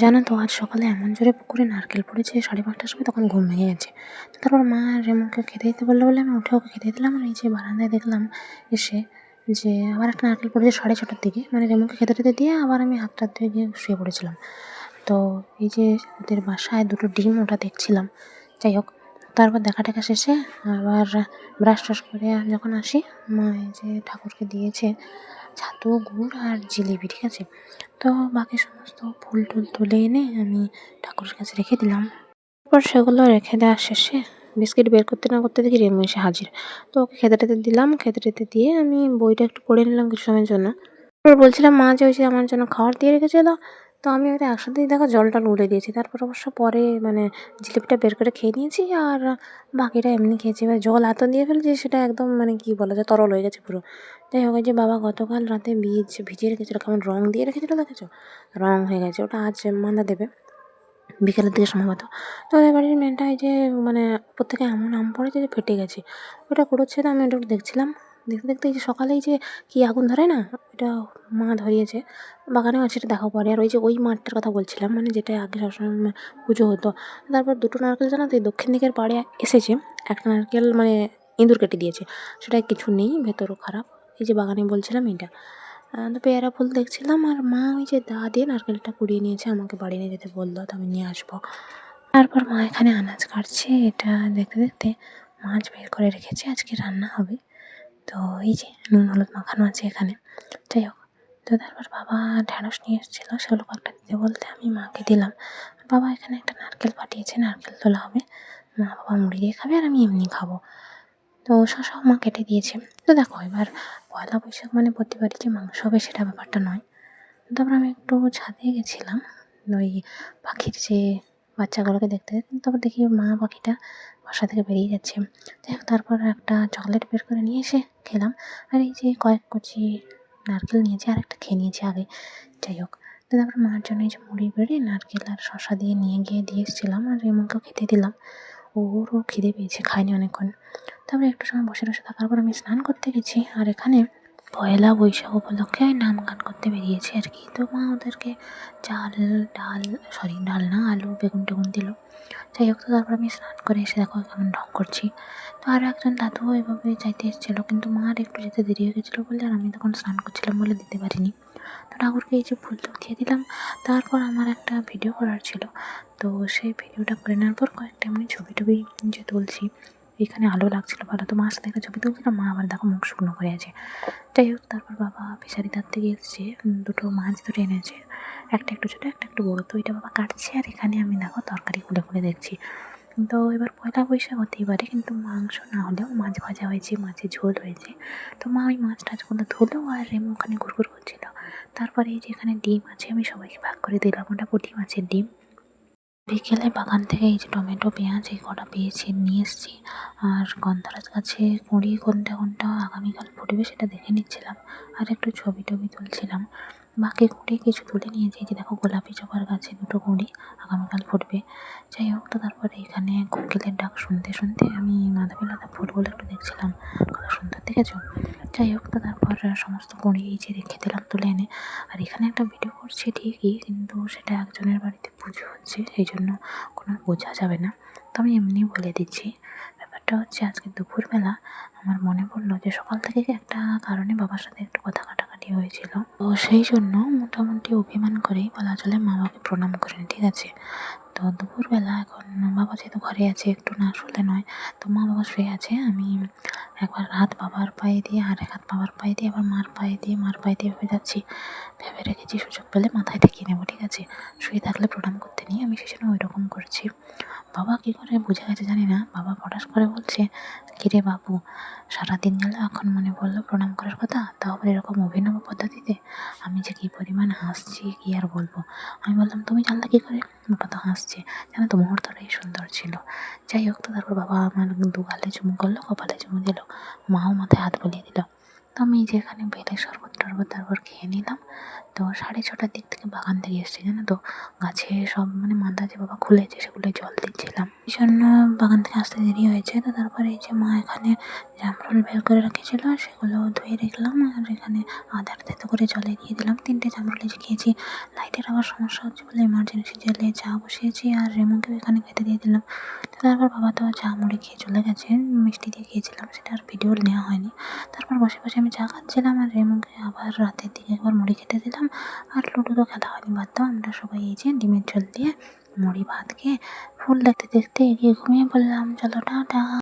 জানো তো, আজ সকালে এমন জোরে পুকুরে নারকেল পড়েছে, সাড়ে পাঁচটার সময় তখন ঘুম ভেঙে গেছে। তো তারপর মা রেমুকে খেতে দিতে বলল বলে, আমি উঠে ওকে খেতে দিলাম আর এই যে বারান্দায় দেখলাম এসে যে আবার একটা নারকেল পড়েছে সাড়ে ছটার দিকে। মানে রেমুকে খেতে টেতে দিয়ে আবার আমি হাত টাত ধুয়ে গিয়ে শুয়ে পড়েছিলাম। তো এই যে ওদের বাসায় দুটো ডিম ওটা দেখছিলাম। যাই হোক, তারপর দেখা টেকা শেষে আবার ব্রাশ ট্রাশ করে যখন আসি, মা এই যে ঠাকুরকে দিয়েছে ছাতু, গুড় আর জিলিপি, ঠিক আছে? তো বাকি সমস্ত ফুল টুল তুলে এনে আমি ঠাকুরের কাছে রেখে দিলাম। তারপর সেগুলো রেখে দেওয়ার শেষে বিস্কিট বের করতে না করতে দেখি রেমু এসে হাজির। তো ওকে খেতে টেতে দিলাম খেতে টেতে দিয়ে আমি বইটা একটু পড়ে নিলাম কিছু সময়ের জন্য। তারপর বলছিলাম, মা যে ওই যে আমার জন্য খাবার দিয়ে রেখেছিল তো আমি ওটা একসাথেই দেখো জলটা উড়ে দিয়েছি। তারপর অবশ্য পরে মানে জিলিপিটা বের করে খেয়ে নিয়েছি আর বাকিটা এমনি খেয়েছি। এবার জল এত দিয়ে ফেলেছি সেটা একদম মানে কী বলা যায়, তরল হয়ে গেছে পুরো। যাই হোক যে বাবা গতকাল রাতে বীজ ভিজিয়ে রেখেছিলো, কেমন রং দিয়ে রেখেছিলো দেখেছ? রং হয়ে গেছে। ওটা আজ মান্দা দেবে, বিকেলের দিকে সম্ভবত। তো ওদের বাড়ির মেয়েটা এই যে মানে উপর থেকে এমন আম পড়েছে যে ফেটে গেছে। ওটা কুড়োচ্ছে তো আমি ওটা দেখছিলাম। দেখতে দেখতে এই যে সকালেই যে কী আগুন ধরে না ওটা মা ধরিয়েছে। বাগানেও আছে সেটা দেখা পরে। আর ওই যে ওই মাঠটার কথা বলছিলাম মানে যেটা আগে সবসময় পুজো হতো। তারপর দুটো নারকেল জানা তো দক্ষিণ দিকের পাড়ে এসেছে, একটা নারকেল মানে ইঁদুর কেটে দিয়েছে। সেটা কিছু নেই ভেতরও খারাপ। এই যে বাগানে বলছিলাম এটা। তো পেয়ারা ফুল দেখছিলাম, আর মা ওই যে দা দিয়ে নারকেলটা কুড়িয়ে নিয়েছে, আমাকে বাড়ি নিয়ে যেতে বলল, তো আমি নিয়ে আসব। তারপর মা এখানে আনাজ কাটছে, এটা দেখতে দেখতে মাছ বের করে রেখেছে, আজকে রান্না হবে। তো এই যে নুন, হলুদ মাখানো আছে এখানে। যাই হোক, তো তারপর বাবা ঢ্যাঁড়স নিয়ে এসেছিল সেগুলো কয়েকটা দিতে বলতে আমি মাকে দিলাম। বাবা এখানে একটা নারকেল পাঠিয়েছে, নারকেল তোলা হবে। মা বাবা মুড়ি দিয়ে খাবে আর আমি এমনি খাব। তো শশাও মা কেটে দিয়েছে। তো দেখো, এবার পয়লা বৈশাখ মানে প্রতিবারই যে মাংস হবে সেটা ব্যাপারটা নয়। তারপর আমি একটু ছাদে গেছিলাম, ওই পাখির যে বাচ্চাগুলোকে দেখতে। তারপর দেখি মা পাখিটা বাসা থেকে বেরিয়ে যাচ্ছে। যাই হোক, তারপর একটা চকলেট বের করে নিয়ে এসে খেলাম। আর এই যে কয়েক কুচি নারকেল নিয়েছি আর একটা খেয়ে নিয়েছি আগে। যাই হোক, তো তারপর মার জন্য এই যে মুড়ি বেড়ে নারকেল আর শশা দিয়ে নিয়ে গিয়ে দিয়ে এসেছিলাম আর রেমনকেও খেতে দিলাম। ওরও খিদে পেয়েছে, খায়নি অনেকক্ষণ। তারপরে একটু সময় বসে বসে থাকার পর আমি স্নান করতে গেছি। আর এখানে পয়লা বৈশাখ উপলক্ষে নাম গান করতে বেরিয়েছি আর কি। তো মা ওদেরকে চাল, ডাল সরি ডাল না, আলু, বেগুন টেগুন দিল। যাই হোক, তো তারপর আমি স্নান করে এসে দেখো কেমন ঢং করছি। তো আরও একজন দাদুও এভাবে যাইতে এসেছিল, কিন্তু মার একটু যেতে দেরি হয়ে গেছিল বলে আর আমি তখন স্নান করছিলাম বলে দিতে পারিনি। তো ঠাকুরকে এই যে ফুল তো দিয়ে দিলাম, তারপর আমার একটা ভিডিও করার ছিল। তো সেই ভিডিওটা করে নেওয়ার পর কয়েকটা আমি ছবি টবি যে তুলছি এখানে আলো লাগছিল ভালো। তো মার সাথে একটা ছবি তুলছিলাম মা আবার দেখো মুখ শুকনো করে আছে। যাই হোক, তারপর বাবা ফিশারি তার থেকে এসছে দুটো মাছ ধরে এনেছে। একটা একটু ছোটো, একটা একটু বড়ো। তো এটা বাবা কাটছে, আর এখানে আমি দেখো তরকারি খুলে খুলে দেখছি। তো এবার পয়লা বৈশাখ হতেই পারে, কিন্তু মাংস না হলেও মাছ ভাজা হয়েছে, মাছের ঝোল হয়েছে। তো মা ওই মাছ টাছ টাছগুলো ধুলো আর রেমু ওখানে ঘুরঘুর করছিল। তারপরে এই যে এখানে ডিম আছে, আমি সবাইকে ভাগ করে দিলাম। ওটা পুঁটি মাছের ডিম। বিকেলে বাগান থেকে এই যে টমেটো, পেঁয়াজ, এই কটা পেয়েছি নিয়ে এসেছি। আর গন্ধরাজ গাছে কুঁড়ি কোনটা কোনটা আগামীকাল ফুটবে সেটা দেখে নিচ্ছিলাম। আর একটু ছবি টবি তুলছিলাম। বাকি কুঁড়ি কিছু তুলে নিয়েছি যে দেখো গোলাপি জবার গাছে দুটো কুঁড়ি আগামীকাল ফুটবে। যাই হোক, তো তারপরে এখানে কোকিলের ডাক শুনতে শুনতে আমি মাধবী ফুলগুলো একটু দেখছিলাম। কত সুন্দর, দেখেছ? যাই হোক, তো তারপর সমস্ত কুঁড়ি এই যে রেখে দিলাম তুলে এনে। আর এখানে একটা ভিডিও করছি ঠিকই, কিন্তু সেটা একজনের বাড়িতে পুজো হচ্ছে, সেই জন্য কোনো বোঝা যাবে না। তো আমি এমনি বলে দিচ্ছি। ব্যাপারটা হচ্ছে আজকে দুপুরবেলা আমার মনে পড়ল যে সকাল থেকে একটা কারণে বাবার সাথে একটু কথা কাটাকাটি হয়েছিল। তো সেই জন্য মোটামুটি অভিমান করেই বলা চলে মা বাবাকে প্রণাম করে ঠিক আছে? তো দুপুরবেলা এখন বাবা যেহেতু ঘরে আছে, একটু না শুলে নয়। তো মা বাবা শুয়ে আছে, আমি একবার হাত বাবার পায়ে দিয়ে আর এক হাত বাবার পায়ে দিয়ে, আবার মার পায়ে দিয়ে, মার পায়ে দিয়ে ভেবে যাচ্ছি। ভেবে রেখেছি সুযোগ পেলে মাথায় থেকে নেব, ঠিক আছে? শুয়ে থাকলে প্রণাম করতে নিয়ে আমি সেই জন্য ওই রকম করছি। বাবা কী করে বুঝে গেছে জানি না। বাবা পটাশ করে বলছে কিরে বাবু সারাদিন গেলে এখন মনে পড়ল প্রণাম করার কথা তাহলে এরকম অভিনব পদ্ধতিতে আমি যে কী পরিমাণ হাসছি কী আর বলব? আমি বললাম, তুমি জানলা কী করে? বাবা তো হাসছে জানো তো মুহূর্তটাই সুন্দর ছিল। যাই হোক, তো তারপর বাবা আমার দু গালে চুমু করল, কপালে চুমু দিল, মাও মাথায় হাত বলিয়ে দিল। তো আমি যেখানে বেলে শরবত টরবত তারপর খেয়ে নিলাম। তো সাড়ে ছটার দিক থেকে বাগান থেকে এসেছি, জানো তো? গাছে সব মানে মাথা যে বাবা খুলেছে সেগুলো জল দিচ্ছিলাম। এই জন্য বাগান থেকে আসতে দেরি হয়েছে। তো তারপরে এই যে মা এখানে জামরুল বের করে রেখেছিলো, সেগুলো ধুয়ে রাখলাম আর এখানে আদার থেতো করে জলে দিয়ে দিলাম। তিনটে জামরুল যে খেয়েছি। লাইটের আবার সমস্যা হচ্ছে বলে এমার্জেন্সি জেলে চা বসিয়েছি আর রেমুকেও এখানে খেতে দিয়ে দিলাম। তো তারপর বাবা তো চা মুড়ি খেয়ে চলে গেছে। মিষ্টি দিয়ে খেয়েছিলাম, সেটা আর ভিডিও নেওয়া হয়নি। তারপর বসে বসে আমি চা খাচ্ছিলাম আর রেমুকে আবার রাতের দিকে একবার মুড়ি খেতে দিলাম। আর লুডো তো খেলা হয়নি, বাদ দাও। আমরা সবাই এই যে ডিমের ঝোল দিয়ে মুড়ি ভাত খেয়ে ফুল দেখতে দেখতে এগিয়ে ঘুমিয়ে পড়লাম। চলো, টাটা।